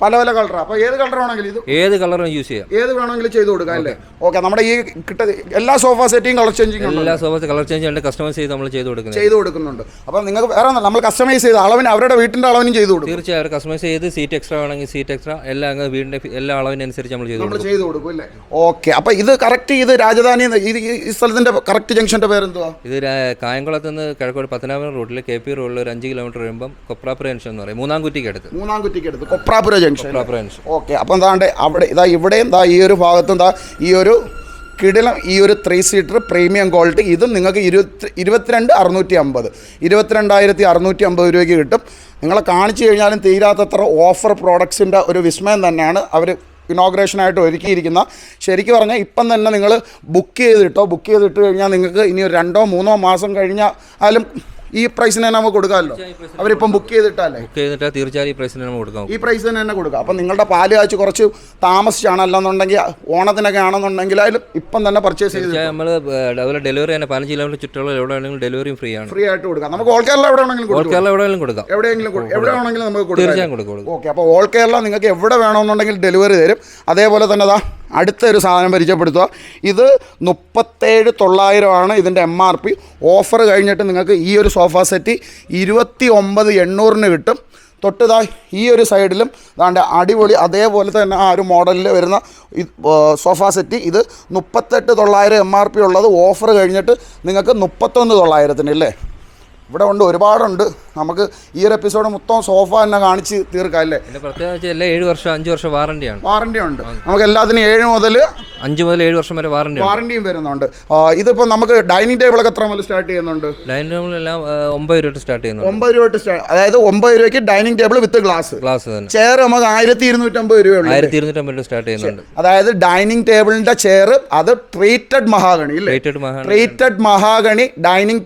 പല പല കളറാണ് അപ്പോൾ ഏത് കളർ വേണമെങ്കിലും ഇത് ഏത് കളറും യൂസ് ചെയ്യാം. ഏത് വേണമെങ്കിലും ചെയ്ത് കൊടുക്കാം അല്ലേ? ഓക്കെ നമ്മുടെ ഈ കിട്ട എല്ലാ സോഫ സെറ്റിയും കളർ ചേഞ്ചിങ് എല്ലാ സോഫ കളർ ചേഞ്ച് ചെയ്യേണ്ട കസ്റ്റമൈസ് ചെയ്ത് നമ്മൾ ചെയ്ത് കൊടുക്കുന്നത്. ചെയ്ത് കൊടുക്കുന്നുണ്ട്. അപ്പോൾ നിങ്ങൾക്ക് വേറെ നമ്മൾ കസ്റ്റമൈസ് ചെയ്ത് അളവിന് അവരുടെ വീട്ടിന്റെ അളവിനും ചെയ്ത് കൊടുക്കും. തീർച്ചയായും അവർ കസ്റ്റമൈസ് ചെയ്ത് സീറ്റ് എക്സ്ട്രാ വേണമെങ്കിൽ സീറ്റ് എക്സ്ട്രാ എല്ലാം അങ്ങ് വീടിന്റെ എല്ലാ അളവിനനുസരിച്ച് നമ്മൾ ചെയ്ത് നമ്മൾ കൊടുക്കും. ചെയ്ത് കൊടുക്കും അല്ലേ? ഓക്കെ അപ്പോൾ ഇത് കറക്റ്റ് ഇത് രാജധാനി ഇത് ഈ- സ്ഥലത്തിന്റെ സ്ഥലത്തിന്റെ കറക്റ്റ് ജംഗ്ഷന്റെ പേരെന്തുവാ? ഇത് രാ- കായംകുളത്ത് നിന്ന് കിഴക്കോട് പത്തനാപുരം റോഡിൽ കെ പി റോഡിൽ ഒരു അഞ്ച് കിലോമീറ്റർ വരുമ്പം കൊപ്രാപുര ജംഗ്ഷൻ എന്ന് പറയും. മൂന്നാം കുറ്റിക്ക് അടുത്ത് മൂന്നാം കുറ്റിക്ക് അടുത്ത് കൊപ്രാപുര ജംഗ്ഷൻ. ഓക്കെ അപ്പം എന്താണ്ട് അവിടെ ഇതാ ഇവിടെയും ഇതാ ഈ ഒരു ഭാഗത്തും ദാ ഈ ഒരു കിടിലം ഈ ഒരു ത്രീ സീറ്റർ പ്രീമിയം ക്വാളിറ്റി ഇതും നിങ്ങൾക്ക് ഇരുപത്തി ഇരുപത്തിരണ്ട് അറുന്നൂറ്റി അമ്പത് ഇരുപത്തിരണ്ടായിരത്തി അറുന്നൂറ്റി അമ്പത് രൂപയ്ക്ക് കിട്ടും. നിങ്ങളെ കാണിച്ചു കഴിഞ്ഞാലും തീരാത്തത്ര ഓഫർ പ്രോഡക്ട്സിന്റെ ഒരു വിസ്മയം തന്നെയാണ്. അവർ ഇനോഗ്രേഷനായിട്ട് ഒരുക്കിയിരിക്കുന്ന. ശരിക്കും പറഞ്ഞാൽ ഇപ്പം തന്നെ നിങ്ങൾ ബുക്ക് ചെയ്തിട്ടോ ബുക്ക് ചെയ്തിട്ട് കഴിഞ്ഞാൽ നിങ്ങൾക്ക് ഇനി ഒരു രണ്ടോ മൂന്നോ മാസം കഴിഞ്ഞാലും ഈ പ്രൈസിന് തന്നെ നമുക്ക് കൊടുക്കാമല്ലോ. അവരിപ്പം ബുക്ക് ചെയ്തിട്ടല്ലേ? ബുക്ക് ചെയ്തിട്ട് തീർച്ചയായും ഈ പ്രൈസിന് നമുക്ക് കൊടുക്കാം. ഈ പ്രൈസിന് തന്നെ കൊടുക്കാം. അപ്പം നിങ്ങളുടെ പാൽ കാച്ച് കുറച്ച് താമസിച്ചാണ് അല്ലെന്നുണ്ടെങ്കിൽ ഓണത്തിനൊക്കെ ആണെന്നുണ്ടെങ്കിൽ അതിൽ ഇപ്പം തന്നെ പർച്ചേസ് ചെയ്ത് നമ്മൾ അതുപോലെ ഡെലിവറി തന്നെ പതിനഞ്ച് കിലോമീറ്റർ ചുറ്റുള്ള എവിടെ ആണെങ്കിലും ഡെലിവറിയും ഫ്രീ ആണ്. ഫ്രീ ആയിട്ട് കൊടുക്കാം. നമുക്ക് ഓൾ കേരള എവിടെ ആണെങ്കിലും ഓൾ കൊടുക്കാം കേരള എവിടെ വേണമെങ്കിലും കൊടുക്കാം. എവിടെയെങ്കിലും എവിടെ ആണെങ്കിലും നമുക്ക് കൊടുക്കാം. തീർച്ചയായും കൊടുക്കും ഓക്കെ അപ്പോൾ ഓൾ കേരള നിങ്ങൾക്ക് എവിടെ വേണമെന്നുണ്ടെങ്കിൽ ഡെലിവറി തരും. അതേപോലെ തന്നെ അതാ അടുത്തൊരു സാധനം പരിചയപ്പെടുത്തുക. ഇത് മുപ്പത്തേഴ് തൊള്ളായിരമാണ് ഇതിന്റെ എം ആർ പി ഓഫർ കഴിഞ്ഞിട്ട് നിങ്ങൾക്ക് ഈ ഒരു സോഫ സെറ്റ് ഇരുപത്തി ഒമ്പത് എണ്ണൂറിന് കിട്ടും. തൊട്ടുതാ ഈ ഒരു സൈഡിലും അതാണ്ട് അടിപൊളി അതേപോലെ തന്നെ ആ ഒരു മോഡലിൽ വരുന്ന സോഫ സെറ്റ്. ഇത് മുപ്പത്തെട്ട് തൊള്ളായിരം എം ആർ പി ഉള്ളത്. ഓഫർ കഴിഞ്ഞിട്ട് നിങ്ങൾക്ക് മുപ്പത്തൊന്ന് തൊള്ളായിരത്തിന് അല്ലേ? ഇവിടെ ഉണ്ട് ഒരുപാടുണ്ട്. നമുക്ക് ഈ ഒരു എപ്പിസോഡ് മൊത്തം സോഫ തന്നെ കാണിച്ച് തീർക്കാം അല്ലേ? വെച്ചാൽ എല്ലാം ഏഴ് വർഷം അഞ്ച് വർഷം വാറണ്ടിയാണ് വാറണ്ടി ഉണ്ട്. നമുക്ക് എല്ലാത്തിനും ഏഴ് മുതൽ അഞ്ച് മുതൽ ഏഴ് വർഷം വരെ വാറണ്ടി വാറണ്ടിയും വരുന്നുണ്ട്. ഇതിപ്പോ ഇതിപ്പോൾ നമുക്ക് ഡൈനിങ് ടേബിൾ ഒക്കെ എത്ര മുതൽ സ്റ്റാർട്ട് ചെയ്യുന്നുണ്ട്? ഡൈനിങ് ടേബിളെല്ലാം ഒമ്പത് രൂപ സ്റ്റാർട്ട് ചെയ്യുന്നുണ്ട്. ഒമ്പത് രൂപ അതായത് ഒമ്പത് രൂപയ്ക്ക് dining table with glass glass തന്നെ. ചെയർ നമുക്ക് ആയിരത്തി ഇരുന്നൂറ്റമ്പത് രൂപയുള്ളൂ ആയിരത്തി ഇരുന്നൂറ്റമ്പത് രൂപ സ്റ്റാർട്ട് ചെയ്യുന്നുണ്ട്. അതായത് ഡൈനിങ് ടേബിളിന്റെ ചെയർ അത് treated mahogany treated mahogany dining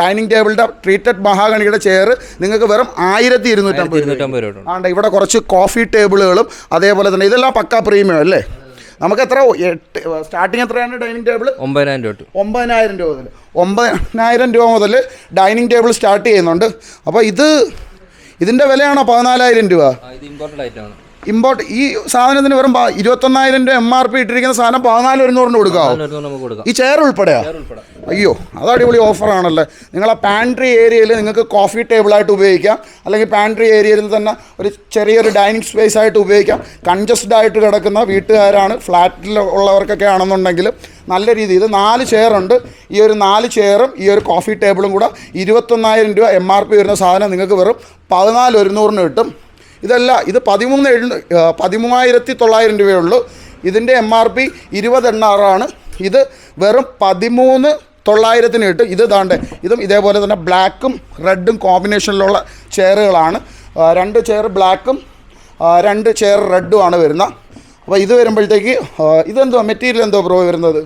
dining ടേബിളിന്റെ ട്രീറ്റഡ് മഹാഗണിയുടെ ചെയർ നിങ്ങൾക്ക് വെറും ആയിരത്തി ഇരുന്നൂറ്റമ്പത് രൂപ ആണ്ട് ഇവിടെ കുറച്ച് കോഫി ടേബിളുകളും അതേപോലെ തന്നെ ഇതെല്ലാം പക്കാ പ്രീമിയം അല്ലേ? നമുക്ക് എത്ര എട്ട് സ്റ്റാർട്ടിങ് എത്രയാണ് ഡൈനിങ് ടേബിൾ ഒമ്പതിനായിരം രൂപ ഒമ്പതിനായിരം രൂപ മുതൽ ഒമ്പതിനായിരം രൂപ മുതൽ ഡൈനിങ് ടേബിൾ സ്റ്റാർട്ട് ചെയ്യുന്നുണ്ട്. അപ്പോൾ ഇത് ഇതിന്റെ വിലയാണോ പതിനാലായിരം രൂപ? ഇത് ഇമ്പോർട്ടന്റ് ഐറ്റമാണ് ഇമ്പോർട്ട് ഈ സാധനത്തിന് വെറും ഇരുപത്തൊന്നായിരം രൂപ എം ആർ പി ഇട്ടിരിക്കുന്ന സാധനം പതിനാല് ഒരുന്നൂറിന് കൊടുക്കാവോ കൊടുക്കാം. ഈ ചെയർ ഉൾപ്പെടെയാ? ഉൾപ്പെടെ. അയ്യോ അത് അടിപൊളി ഓഫറാണല്ലേ നിങ്ങൾ ആ പാൻട്രി ഏരിയയിൽ നിങ്ങൾക്ക് കോഫി ടേബിളായിട്ട് ഉപയോഗിക്കാം. അല്ലെങ്കിൽ പാൻട്രി ഏരിയയിൽ തന്നെ ഒരു ചെറിയൊരു ഡൈനിങ് സ്പേസ് ആയിട്ട് ഉപയോഗിക്കാം. കൺജസ്റ്റഡ് ആയിട്ട് കിടക്കുന്ന വീട്ടുകാരാണ് ഫ്ലാറ്റിൽ ഉള്ളവർക്കൊക്കെ ആണെന്നുണ്ടെങ്കിൽ നല്ല രീതിയിൽ ഇത് നാല് ചെയറുണ്ട് ഈ ഒരു നാല് ചെയറും ഈ ഒരു കോഫി ടേബിളും കൂടെ ഇരുപത്തൊന്നായിരം രൂപ എം ആർ പി വരുന്ന സാധനം നിങ്ങൾക്ക് വെറും പതിനാല് ഒരുന്നൂറിന് കിട്ടും. ഇതല്ല ഇത് പതിമൂന്ന് എഴു പതിമൂവായിരത്തി തൊള്ളായിരം രൂപയുള്ളൂ. ഇതിന്റെ എം ആർ പി ഇരുപത് എണ്ണാറാണ്. ഇത് വെറും പതിമൂന്ന് തൊള്ളായിരത്തിന് കിട്ടും. ഇത് ദാണ്ട് ഇതും ഇതേപോലെ തന്നെ ബ്ലാക്കും റെഡും കോമ്പിനേഷനിലുള്ള ചെയറുകളാണ്. രണ്ട് ചെയർ ബ്ലാക്കും രണ്ട് ചെയർ റെഡും ആണ് വരുന്നത്. അപ്പോൾ ഇത് വരുമ്പോഴത്തേക്ക് ഇതെന്തോ മെറ്റീരിയൽ എന്തോ ബ്രോ വരുന്നത്?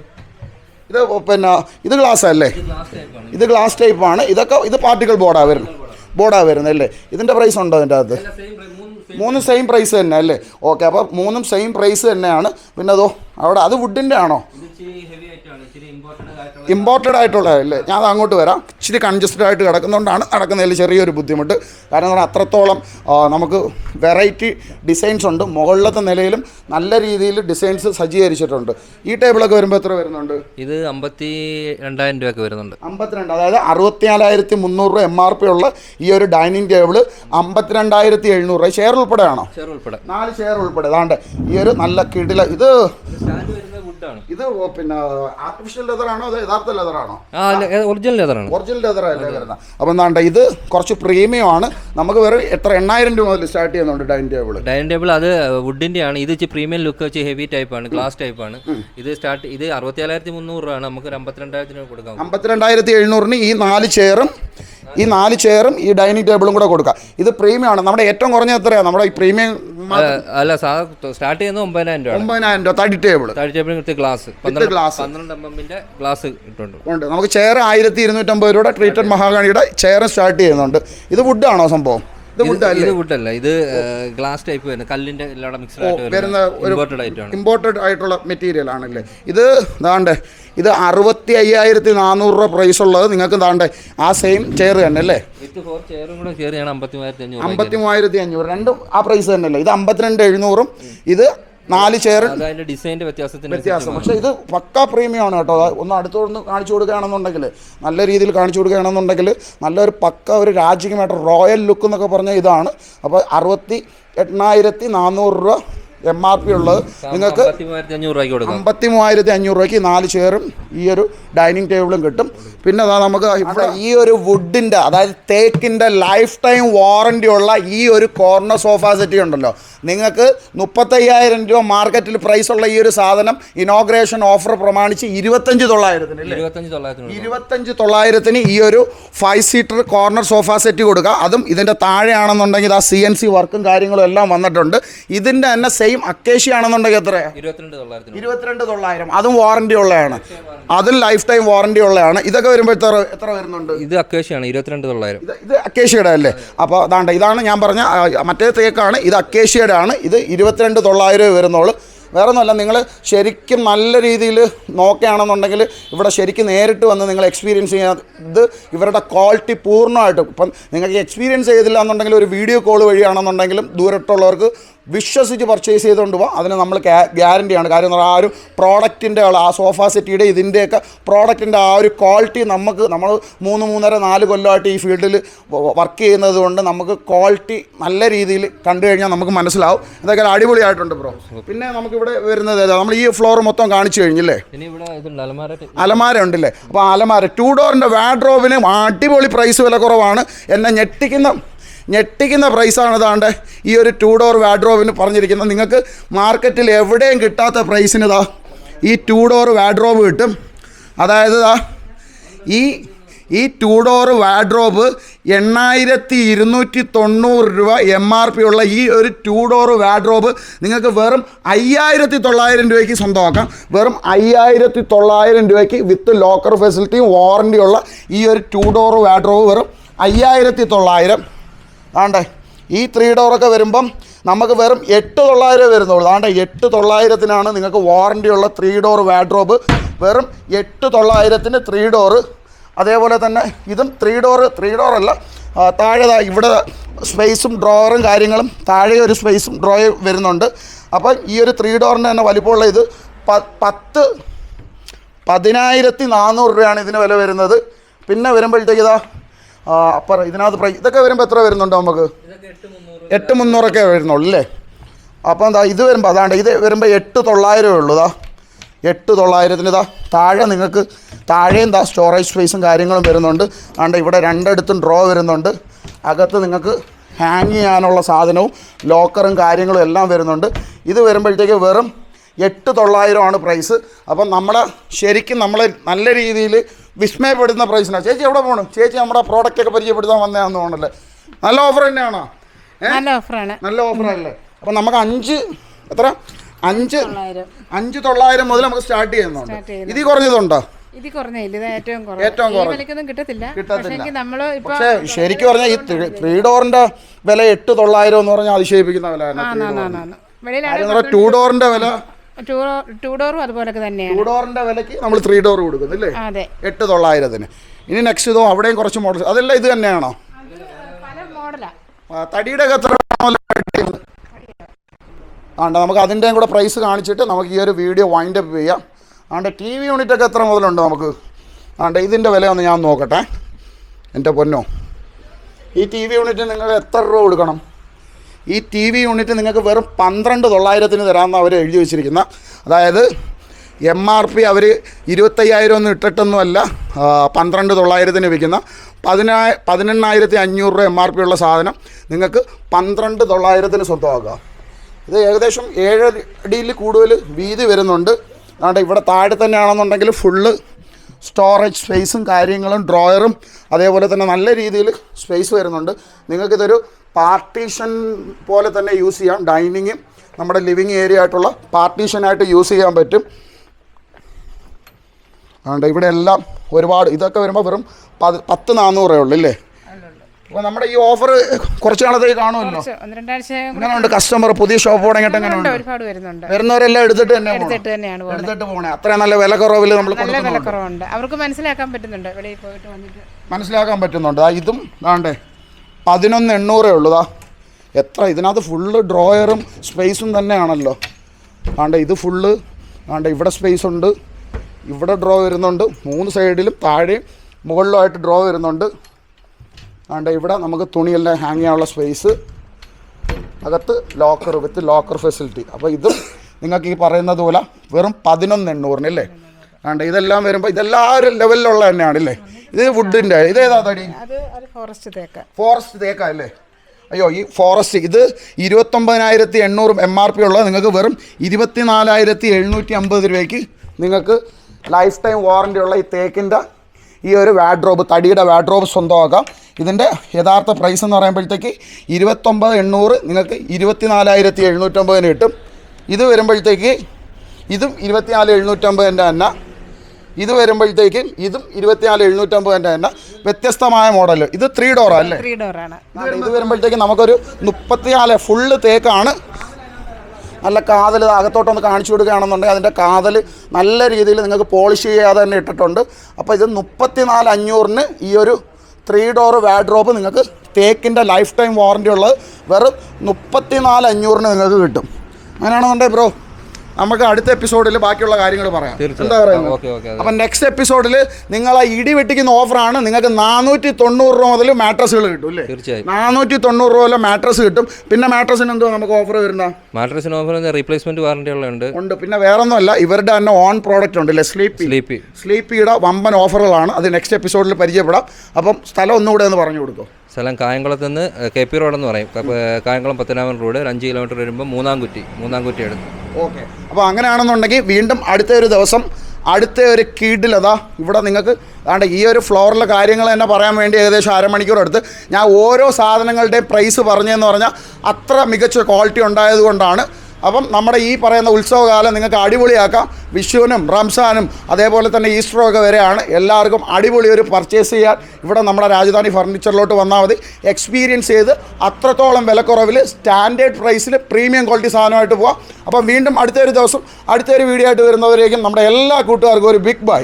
ഇത് പിന്നെ ഇത് ഗ്ലാസ് അല്ലേ? ഇത് ഗ്ലാസ് ടൈപ്പാണ് ഇതൊക്കെ ഇത് പാർട്ടിക്കൽ ബോർഡാണ് വരുന്നത്. ബോർഡാണ് വരുന്നത് അല്ലേ? ഇതിന്റെ പ്രൈസ് ഉണ്ടോ അതിന്റെ അകത്ത്? മൂന്നും സെയിം പ്രൈസ് തന്നെ അല്ലേ? ഓക്കെ അപ്പോൾ മൂന്നും സെയിം പ്രൈസ് തന്നെയാണ്. പിന്നെ അതോ അവിടെ അത് വുഡിന്റെ ആണോ? ഇമ്പോർട്ടഡ് ആയിട്ടുള്ളതല്ലേ ഞാൻ അത് അങ്ങോട്ട് വരാം. ഇച്ചിരി കൺജസ്റ്റഡ് ആയിട്ട് കിടക്കുന്നതുകൊണ്ടാണ് നടക്കുന്നതിൽ ചെറിയൊരു ബുദ്ധിമുട്ട്. കാരണം എന്ന് പറഞ്ഞാൽ അത്രത്തോളം നമുക്ക് വെറൈറ്റി ഡിസൈൻസ് ഉണ്ട്. മുകളിലത്തെ നിലയിലും നല്ല രീതിയിൽ ഡിസൈൻസ് സജ്ജീകരിച്ചിട്ടുണ്ട്. ഈ ടേബിളൊക്കെ വരുമ്പോൾ എത്ര വരുന്നുണ്ട്? ഇത് അമ്പത്തി രണ്ടായിരം രൂപയൊക്കെ വരുന്നുണ്ട്. അമ്പത്തിരണ്ട് അതായത് അറുപത്തിനാലായിരത്തി മുന്നൂറ് രൂപ എം ആർ പി ഉള്ള ഈ ഒരു ഡൈനിങ് ടേബിൾ അമ്പത്തിരണ്ടായിരത്തി എഴുന്നൂറ് രൂപ ഷെയർ ഉൾപ്പെടെയാണോ? ഷെയർ ഉൾപ്പെടെ. നാല് ഷെയർ ഉൾപ്പെടെ. അതാണ്ട് ഈ ഒരു നല്ല കിടില ഇത് വുഡാണ് ഇത് പിന്നെ ആർട്ടിഫിഷ്യൽ ലെതർ ആണോ അതോ യഥാർത്ഥ ആ ഒറിജിനൽ ലെതറാണ് ഒറിജിനൽ ലെതർ അല്ലേ വരുന്നത്. അപ്പം എന്താണ്ട് ഇത് കുറച്ച് പ്രീമിയം ആണ്. നമുക്ക് വെറും എത്ര എണ്ണായിരം രൂപ മുതൽ സ്റ്റാർട്ട് ചെയ്യുന്നുണ്ട് ഡൈനിങ് ടേബിൾ ഡൈനിങ് ടേബിൾ അത് വുഡിന്റെ ആണ്. ഇത് പ്രീമിയം ലുക്ക് വെച്ച് ഹെവി ടൈപ്പ് ആണ് ഗ്ലാസ് ടൈപ്പ് ആണ്. ഇത് സ്റ്റാർട്ട് ഇത് അറുപത്തി ഏഴായിരത്തി മുന്നൂറ് രൂപയാണ് നമുക്ക് അമ്പത്തിരണ്ടായിരത്തിന് കൊടുക്കാം. അമ്പത്തിരണ്ടായിരത്തി എഴുന്നൂറിന് ഈ നാല് ചെയറും ഈ നാല് ചെയറും ഈ ഡൈനിങ് ടേബിളും കൂടെ കൊടുക്കാം. ഇത് പ്രീമിയം ആണ്. നമ്മുടെ ഏറ്റവും കുറഞ്ഞ എത്രയാണ് നമ്മുടെ ഈ പ്രീമിയം അല്ല സാർ സ്റ്റാർട്ട് ചെയ്യുന്നത് ഒമ്പതിനായിരം രൂപ ഒമ്പതിനായിരം രൂപ തടി ടേബിൾ തടി ടേബിൾ ഗ്ലാസ്. പന്ത്രണ്ട് ഗ്ലാസ്. പന്ത്രണ്ട് എം എമ്മിന്റെ ഗ്ലാസ് ഇട്ടുണ്ട്. ഉണ്ട്. നമുക്ക് ചെയർ ആയിരത്തി ഇരുന്നൂറ്റമ്പത് രൂപയുടെ ട്രീറ്റഡ് മഹാഗണിയുടെ ചെയർ സ്റ്റാർട്ട് ചെയ്യുന്നുണ്ട്. ഇത് സംഭവം? വുഡ് ആണോ ഇത് വുഡല്ല ഇത് ഗ്ലാസ് ടൈപ്പ് കല്ലിന്റെ എല്ലാം വരുന്ന ഇമ്പോർട്ടഡ് ആയിട്ടുള്ള മെറ്റീരിയൽ ആണല്ലേ? ഇത് ദാണ്ട് ഇത് അറുപത്തി അയ്യായിരത്തി നാനൂറ് രൂപ പ്രൈസ് ഉള്ളത്. നിങ്ങൾക്ക് താണ്ടേ ആ സെയിം ചെയർ തന്നെ അല്ലേ? അമ്പത്തി മൂവായിരത്തി അഞ്ഞൂറ് രണ്ടും ആ പ്രൈസ് തന്നെയല്ലേ? ഇത് അമ്പത്തിരണ്ട് എഴുന്നൂറും. ഇത് നാല് ചെയർ ഡിസൈന്റെ വ്യത്യാസത്തിന് വ്യത്യാസം. പക്ഷേ ഇത് പക്കാ പ്രീമിയം ആണ് കേട്ടോ. ഒന്ന് അടുത്തോടൊന്ന് കാണിച്ചു കൊടുക്കുകയാണെന്നുണ്ടെങ്കിൽ നല്ല രീതിയിൽ കാണിച്ചു കൊടുക്കുകയാണെന്നുണ്ടെങ്കിൽ നല്ലൊരു പക്ക ഒരു രാജകീയമായിട്ട് റോയൽ ലുക്ക് എന്നൊക്കെ പറഞ്ഞാൽ ഇതാണ്. അപ്പോൾ അറുപത്തി എണ്ണായിരത്തി നാനൂറ് രൂപ എം ആർ പി ഉള്ളത്. നിങ്ങൾക്ക് അമ്പത്തി മൂവായിരത്തി അഞ്ഞൂറ് രൂപയ്ക്ക് കൊടുക്കാം. അമ്പത്തി മൂവായിരത്തി അഞ്ഞൂറ് രൂപയ്ക്ക് നാല് ചെയറും ഈ ഒരു ഡൈനിങ് ടേബിളും കിട്ടും. പിന്നെ അതാ നമുക്ക് ഇവിടെ ഈ ഒരു വുഡിന്റെ അതായത് തേക്കിന്റെ ലൈഫ് ടൈം വാറണ്ടി ഉള്ള ഈ ഒരു കോർണർ സോഫ സെറ്റ് ഉണ്ടല്ലോ. നിങ്ങൾക്ക് മുപ്പത്തയ്യായിരം രൂപ മാർക്കറ്റിൽ പ്രൈസ് ഉള്ള ഈ ഒരു സാധനം ഇനോഗ്രേഷൻ ഓഫർ പ്രമാണിച്ച് ഇരുപത്തഞ്ച് തൊള്ളായിരത്തിന് അല്ലേ? ഇരുപത്തഞ്ച് തൊള്ളായിരത്തി ഇരുപത്തഞ്ച് തൊള്ളായിരത്തിന് ഈ ഒരു five seater corner sofa set കൊടുക്കുക അതും ഇതിന്റെ താഴെയാണെന്നുണ്ടെങ്കിൽ ആ സി എൻ സി വർക്കും കാര്യങ്ങളും എല്ലാം വന്നിട്ടുണ്ട്. ഇതിന്റെ തന്നെ സെയിം അക്കേഷിയാണെന്നുണ്ടെങ്കിൽ എത്രയാണ് ഇരുപത്തിരണ്ട് തൊള്ളായിരം. അതും വാറണ്ടി ഉള്ളതാണ്. അതും ലൈഫ് ടൈം വാറണ്ടി ഉള്ളതാണ്. ഇതൊക്കെ വരുമ്പോൾ എത്ര എത്ര വരുന്നുണ്ട്? ഇത് അക്കേഷ്യാണ് ഇരുപത്തിരണ്ട് തൊള്ളായിരം. ഇത് അക്കേഷ്യയുടെ അല്ലേ? അപ്പോൾ അതാണ്ട് ഇതാണ് ഞാൻ പറഞ്ഞ മറ്റേ തേക്കാണ് ഇത് അക്കേഷ്യയുടെ ആണ് ഇത് ഇരുപത്തിരണ്ട് തൊള്ളായിരം വരുന്നുള്ളൂ. വേറെ ഒന്നുമല്ല നിങ്ങൾ ശരിക്കും നല്ല രീതിയിൽ നോക്കുകയാണെന്നുണ്ടെങ്കിൽ ഇവിടെ ശരിക്കും നേരിട്ട് വന്ന് നിങ്ങൾ എക്സ്പീരിയൻസ് ചെയ്യാൻ ഇത് ഇവരുടെ ക്വാളിറ്റി പൂർണമായിട്ടും. ഇപ്പം നിങ്ങൾക്ക് എക്സ്പീരിയൻസ് ചെയ്തില്ല എന്നുണ്ടെങ്കിൽ ഒരു വീഡിയോ കോൾ വഴിയാണെന്നുണ്ടെങ്കിലും ദൂരത്തുള്ളവർക്ക് വിശ്വസിച്ച് പർച്ചേസ് ചെയ്തുകൊണ്ട് പോകാം അതിന് നമ്മൾ ഗ്യാരണ്ടിയാണ് കാര്യം എന്ന് പറഞ്ഞാൽ ആ ഒരു പ്രോഡക്റ്റിന്റെ ആ സോഫ സെറ്റിയുടെ ഇതിന്റെയൊക്കെ പ്രോഡക്റ്റിന്റെ ആ ഒരു ക്വാളിറ്റി നമുക്ക് നമ്മൾ മൂന്ന് മൂന്നര നാല് കൊല്ലമായിട്ട് ഈ ഫീൽഡിൽ വർക്ക് ചെയ്യുന്നത് കൊണ്ട് നമുക്ക് ക്വാളിറ്റി നല്ല രീതിയിൽ കണ്ടു കഴിഞ്ഞാൽ നമുക്ക് മനസ്സിലാവും. എന്തൊക്കെ അടിപൊളിയായിട്ടുണ്ട് ബ്രോ പിന്നെ നമുക്കിവിടെ വരുന്നത് ഏതാ? നമ്മൾ ഈ ഫ്ലോർ മൊത്തം കാണിച്ചു കഴിഞ്ഞില്ലേ? അലമാര ഉണ്ടല്ലേ? അപ്പോൾ അലമാര ടൂ ഡോറിന്റെ വാഡ്രോബിന് അടിപൊളി പ്രൈസ് വില കുറവാണ്. എന്നെ ഞെട്ടിക്കുന്ന ഞെട്ടിക്കുന്ന പ്രൈസാണ് ഇതാണ്ട് ഈ ഒരു ടു ഡോർ വാഡ്രോബിന് പറഞ്ഞിരിക്കുന്നത്. നിങ്ങൾക്ക് മാർക്കറ്റിൽ എവിടെയും കിട്ടാത്ത പ്രൈസിന് ഇതാ ഈ ടു ഡോർ വാഡ്രോബ് കിട്ടും. അതായത് ഇതാ ഈ ഈ ടു ഡോർ വാഡ്രോബ് എണ്ണായിരത്തി ഇരുന്നൂറ്റി തൊണ്ണൂറ് രൂപ എം ആർ പി ഉള്ള ഈ ഒരു ടു ഡോർ വാഡ്രോബ് നിങ്ങൾക്ക് വെറും അയ്യായിരത്തി തൊള്ളായിരം രൂപയ്ക്ക് സ്വന്തമാക്കാം. വെറും അയ്യായിരത്തി തൊള്ളായിരം രൂപയ്ക്ക് വിത്ത് ലോക്കർ ഫെസിലിറ്റിയും വാറന്റിയുള്ള ഈ ഒരു ടു ഡോർ വാഡ്രോബ് വെറും അയ്യായിരത്തി തൊള്ളായിരം ആണ്ടേ ഈ ത്രീ ഡോറൊക്കെ വരുമ്പം നമുക്ക് വെറും എട്ട് തൊള്ളായിരം വരുന്നുള്ളൂ. ആണ്ടെ എട്ട് തൊള്ളായിരത്തിനാണ് നിങ്ങൾക്ക് വാറന്റിയുള്ള ത്രീ ഡോർ വാഡ്രോബ് വെറും എട്ട് തൊള്ളായിരത്തിന് ത്രീ ഡോറ് അതേപോലെ തന്നെ ഇതും ത്രീ ഡോറ് ത്രീ ഡോറല്ല താഴെ ഇവിടെ സ്പേസും ഡ്രോവറും കാര്യങ്ങളും താഴെ ഒരു സ്പേസും ഡ്രോയും വരുന്നുണ്ട്. അപ്പോൾ ഈ ഒരു ത്രീ ഡോറിന്റെ തന്നെ വലിപ്പമുള്ള ഇത് പത്ത് പതിനായിരത്തി നാനൂറ് രൂപയാണ് ഇതിന് വില വരുന്നത്. പിന്നെ വരുമ്പോഴത്തേക്ക് ഇതാ ആ, അപ്പുറം ഇതിനകത്ത് പ്രൈ ഇതൊക്കെ വരുമ്പോൾ എത്ര വരുന്നുണ്ട് നമുക്ക്? എട്ട് മുന്നൂറൊക്കെ വരുന്നുള്ളൂ അല്ലേ അപ്പോൾ എന്താ ഇത് വരുമ്പോൾ അതാണ്ട് ഇത് വരുമ്പോൾ എട്ട് തൊള്ളായിരമേ ഉള്ളൂ ഇതാ. എട്ട് തൊള്ളായിരത്തിന് ഇതാ. താഴെ നിങ്ങൾക്ക് താഴെയും താ സ്റ്റോറേജ് സ്പേസും കാര്യങ്ങളും വരുന്നുണ്ട്. അതുകൊണ്ട് ഇവിടെ രണ്ടിടത്തും ഡ്രോ വരുന്നുണ്ട്. അകത്ത് നിങ്ങൾക്ക് ഹാങ് ചെയ്യാനുള്ള സാധനവും ലോക്കറും കാര്യങ്ങളും എല്ലാം വരുന്നുണ്ട്. ഇത് വരുമ്പോഴത്തേക്ക് വെറും എട്ട് തൊള്ളായിരമാണ് പ്രൈസ് അപ്പം നമ്മളെ ശരിക്കും നമ്മളെ നല്ല രീതിയിൽ വിസ്മയപ്പെടുന്ന പ്രൈസിനാണ് ചേച്ചി എവിടെ പോകണം ചേച്ചി നമ്മുടെ പ്രോഡക്റ്റ് ഒക്കെ പരിചയപ്പെടുത്താൻ വന്നതാണെന്ന് തോന്നല്ലേ നല്ല ഓഫർ തന്നെയാണോ? നല്ല ഓഫറാണ് നല്ല ഓഫറല്ലേ അപ്പം നമുക്ക് അഞ്ച് എത്ര? അഞ്ച് അഞ്ച് തൊള്ളായിരം മുതൽ നമുക്ക് സ്റ്റാർട്ട് ചെയ്യുന്നുണ്ട്. ഇത്. ഇതിൽ കുറഞ്ഞതുണ്ടോ? ഇത് കുറഞ്ഞില്ല. ഏറ്റവും കുറവ്. കിട്ടത്തില്ല. പക്ഷേ ശരിക്കും പറഞ്ഞാൽ ഈ ത്രീ ഡോറിന്റെ വില എട്ട് തൊള്ളായിരം എന്ന് പറഞ്ഞാൽ അതിശയിപ്പിക്കുന്ന വില ടൂ ഡോറിന്റെ വില ടൂ ടൂ ഡോറും അതുപോലൊക്കെ ടൂ തന്നെയാണ്. ഡോറിന്റെ വിലക്ക് നമ്മൾ ത്രീ ഡോർ കൊടുക്കുന്നില്ലേ അതെ. എട്ട് തൊള്ളായിരത്തിന്. ഇനി നെക്സ്റ്റ് ഇതോ അവിടെയും കുറച്ച് മോഡൽ അതെല്ലാം ഇത് തന്നെയാണോ? തടിയുടെ എത്ര ആണ്ട് നമുക്ക് അതിന്റെയും കൂടെ പ്രൈസ് കാണിച്ചിട്ട് നമുക്ക് ഈ ഒരു വീഡിയോ വൈൻഡ് അപ്പ് ചെയ്യാം. ആണ്ട് ടി വി യൂണിറ്റ് ഒക്കെ എത്ര മുതലുണ്ട് നമുക്ക്? ആണ്ട് ഇതിന്റെ വില ഒന്ന് ഞാൻ നോക്കട്ടെ. എന്റെ പൊന്നോ. ഈ ടി വി യൂണിറ്റ് നിങ്ങൾ എത്ര രൂപ കൊടുക്കണം? ഈ ടി വി യൂണിറ്റ് നിങ്ങൾക്ക് വെറും പന്ത്രണ്ട് തൊള്ളായിരത്തിന് തരാമെന്ന് അവർ എഴുതി വെച്ചിരിക്കുന്ന. അതായത് എം ആർ പി അവർ ഇരുപത്തയ്യായിരം ഒന്നും ഇട്ടിട്ടൊന്നുമല്ല പന്ത്രണ്ട് തൊള്ളായിരത്തിന് വിൽക്കുന്ന. പതിനായി പതിനെണ്ണായിരത്തി അഞ്ഞൂറ് രൂപ എം ആർ പി ഉള്ള സാധനം നിങ്ങൾക്ക് പന്ത്രണ്ട് തൊള്ളായിരത്തിന് സ്വന്തമാക്കാം. ഇത് ഏകദേശം ഏഴ് അടിയിൽ കൂടുതൽ വീതി വരുന്നുണ്ട്. അതുകൊണ്ട് ഇവിടെ താഴെ തന്നെയാണെന്നുണ്ടെങ്കിൽ ഫുള്ള് സ്റ്റോറേജ് സ്പേസും കാര്യങ്ങളും ഡ്രോയറും അതേപോലെ തന്നെ നല്ല രീതിയിൽ സ്പേസ് വരുന്നുണ്ട്. നിങ്ങൾക്കിതൊരു പാർട്ടീഷൻ പോലെ തന്നെ യൂസ് ചെയ്യാം. ഡൈനിങ്ങും നമ്മുടെ ലിവിങ് ഏരിയ ആയിട്ടുള്ള പാർട്ടീഷനായിട്ട് യൂസ് ചെയ്യാൻ പറ്റും. അതുകൊണ്ട് ഇവിടെ എല്ലാം ഒരുപാട് ഇതൊക്കെ വരുമ്പോൾ വെറും പത് പത്ത് നാനൂറേ ഉള്ളൂ അല്ലേ അപ്പോൾ നമ്മുടെ ഈ ഓഫർ കുറച്ച് നാളത്തേക്ക് കാണുമല്ലോ? എങ്ങനെയുണ്ട് കസ്റ്റമർ പുതിയ ഷോപ്പ് തുടങ്ങിയിട്ട് എങ്ങനെയുണ്ട്? വരുന്നവരെല്ലാം എടുത്തിട്ട് തന്നെ എടുത്തിട്ട് തന്നെയാണ് എടുത്തിട്ട് പോകണേ അത്രയും നല്ല വില കുറവിൽ നമ്മൾ നല്ല വിലക്കുറവുണ്ട് അവർക്ക് മനസ്സിലാക്കാൻ പറ്റുന്നുണ്ട്. വെളിയിൽ പോയിട്ട് വന്നിട്ട്. മനസ്സിലാക്കാൻ പറ്റുന്നുണ്ട്. ഇതും ദാണ്ടേ. പതിനൊന്ന് എണ്ണൂറേ ഉള്ളതാ എത്ര? ഇതിനകത്ത് ഫുള്ള് ഡ്രോയറും സ്പേസും തന്നെയാണല്ലോ. ആണ്ട് ഇത് ഫുള്ള് ആണ്ട് ഇവിടെ സ്പേസ് ഉണ്ട് ഇവിടെ ഡ്രോ വരുന്നുണ്ട് മൂന്ന് സൈഡിലും താഴെയും മുകളിലുമായിട്ട് ഡ്രോ വരുന്നുണ്ട്. ആണ്ട് ഇവിടെ നമുക്ക് തുണിയെല്ലാം ഹാങ് ചെയ്യാനുള്ള സ്പേസ് അകത്ത് ലോക്കർ വിത്ത് ലോക്കർ ഫെസിലിറ്റി അപ്പോൾ ഇതും നിങ്ങൾക്ക് ഈ പറയുന്നത് പോലെ വെറും പതിനൊന്ന് എണ്ണൂറിന് അല്ലേ? ആണ്ട് ഇതെല്ലാം വരുമ്പോൾ ഇതെല്ലാം ആ ഒരു ലെവലിലുള്ള തന്നെയാണ് അല്ലേ ഇത് വുഡിന്റെ ഇതേതാ തടി ഫോറസ്റ്റ് തേക്ക. ഫോറസ്റ്റ് തേക്ക അല്ലേ? അയ്യോ ഈ ഫോറസ്റ്റ് ഇത് ഇരുപത്തൊമ്പതിനായിരത്തി എണ്ണൂറ് എം ആർ പി ഉള്ളത് നിങ്ങൾക്ക് വെറും ഇരുപത്തി നാലായിരത്തി എഴുന്നൂറ്റി അമ്പത് രൂപയ്ക്ക് നിങ്ങൾക്ക് ലൈഫ് ടൈം വാറണ്ടി ഉള്ള ഈ തേക്കിന്റെ ഈ ഒരു വാഡ്രോബ് തടിയുടെ വാഡ്രോബ് സ്വന്തമാക്കാം. ഇതിന്റെ യഥാർത്ഥ പ്രൈസ് എന്ന് പറയുമ്പോഴത്തേക്ക് ഇരുപത്തൊമ്പത് എണ്ണൂറ് നിങ്ങൾക്ക് ഇരുപത്തി നാലായിരത്തി എഴുന്നൂറ്റമ്പതിന് കിട്ടും. ഇത് വരുമ്പോഴത്തേക്ക് ഇതും ഇരുപത്തിനാല് എഴുന്നൂറ്റമ്പതിന്റെ തന്നെ. ഇത് വരുമ്പോഴത്തേക്ക് ഇതും ഇരുപത്തിനാല് എഴുന്നൂറ്റമ്പതിന്റെ തന്നെ വ്യത്യസ്തമായ മോഡൽ ഇത് ത്രീ ഡോർ അല്ലേ? ത്രീ ഡോറാണ് ഇത് വരുമ്പോഴത്തേക്ക് നമുക്കൊരു മുപ്പത്തിനാല് ഫുള്ള് തേക്കാണ് നല്ല കാതൽ അകത്തോട്ടൊന്ന് കാണിച്ചു കൊടുക്കുകയാണെന്നുണ്ടെങ്കിൽ അതിന്റെ കാതൽ നല്ല രീതിയിൽ നിങ്ങൾക്ക് പോളിഷ് ചെയ്യാതെ തന്നെ ഇട്ടിട്ടുണ്ട്. അപ്പോൾ ഇത് മുപ്പത്തിനാല് അഞ്ഞൂറിന് ഈ ഒരു ത്രീ ഡോർ വാഡ്രോബ് നിങ്ങൾക്ക് തേക്കിന്റെ ലൈഫ് ടൈം വാറന്റി ഉള്ളത്. വെറും മുപ്പത്തിനാല് അഞ്ഞൂറിന് നിങ്ങൾക്ക് കിട്ടും. അങ്ങനെയാണെന്നുണ്ടെങ്കിൽ ബ്രോ നമുക്ക് അടുത്ത എപ്പിസോഡിൽ ബാക്കിയുള്ള കാര്യങ്ങൾ പറയാം. എന്താ പറയുക അപ്പം നെക്സ്റ്റ് എപ്പിസോഡിൽ നിങ്ങൾ ആ ഇടി വെട്ടിക്കുന്ന ഓഫറാണ് നിങ്ങൾക്ക് നാനൂറ്റി തൊണ്ണൂറ് രൂപ മുതൽ മാട്രസുകൾ കിട്ടും അല്ലേ? തീർച്ചയായും. നാനൂറ്റി തൊണ്ണൂറ് രൂപ വരെ മാട്രസ് കിട്ടും. പിന്നെ മാട്രസിന് എന്തോ നമുക്ക് ഓഫർ വരുന്ന? മാട്രസിന് ഓഫർ റീപ്ലേസ്മെന്റ് വാറണ്ടി ഉള്ള ഉണ്ട്. പിന്നെ വേറെ ഒന്നുമല്ല ഇവരുടെ തന്നെ ഓൺ പ്രോഡക്റ്റ് ഉണ്ട് അല്ലേ? സ്ലീപ്പി സ്ലീപ്പി സ്ലീപ്പിയുടെ വമ്പൻ ഓഫറുകളാണ് അത് നെക്സ്റ്റ് എപ്പിസോഡിൽ പരിചയപ്പെടാം. അപ്പം സ്ഥലം ഒന്നുകൂടെ ഒന്ന് പറഞ്ഞു കൊടുക്കും? സ്ഥലം കായംകുളത്ത് നിന്ന് കെ പി റോഡ് എന്ന് പറയും. കായംകുളം പത്തനാപുരം റോഡ് ഒരു അഞ്ച് കിലോമീറ്റർ വരുമ്പോൾ മൂന്നാം കുറ്റി മൂന്നാം കുറ്റി അടുത്ത്. ഓക്കെ. അപ്പോൾ അങ്ങനെയാണെന്നുണ്ടെങ്കിൽ വീണ്ടും അടുത്ത ഒരു ദിവസം അടുത്ത ഒരു കീഡിലതാ ഇവിടെ നിങ്ങൾക്ക് ആണ്ട് ഈ ഒരു ഫ്ലോറിലെ കാര്യങ്ങൾ തന്നെ പറയാൻ വേണ്ടി ഏകദേശം അരമണിക്കൂർ എടുത്ത് ഞാൻ ഓരോ സാധനങ്ങളുടെയും പ്രൈസ് പറഞ്ഞതെന്ന് പറഞ്ഞാൽ അത്ര മികച്ച ക്വാളിറ്റി ഉണ്ടായതുകൊണ്ടാണ് അപ്പം നമ്മുടെ ഈ പറയുന്ന ഉത്സവകാലം നിങ്ങൾക്ക് അടിപൊളിയാക്കാം. വിഷുവിനും റംസാനും അതേപോലെ തന്നെ ഈസ്റ്ററും ഒക്കെ വരെയാണ്. എല്ലാവർക്കും അടിപൊളി ഒരു പർച്ചേസ് ചെയ്യാൻ ഇവിടെ നമ്മുടെ രാജധാനി ഫർണിച്ചറിലോട്ട് വന്നാൽ മതി. എക്സ്പീരിയൻസ് ചെയ്ത് അത്രത്തോളം വിലക്കുറവിൽ സ്റ്റാൻഡേർഡ് പ്രൈസിൽ പ്രീമിയം ക്വാളിറ്റി സാധനമായിട്ട് പോവാം. അപ്പം വീണ്ടും അടുത്തൊരു ദിവസം അടുത്തൊരു വീഡിയോ ആയിട്ട് വരുന്നവരേക്കും നമ്മുടെ എല്ലാ കൂട്ടുകാർക്കും ഒരു ബിഗ് ബൈ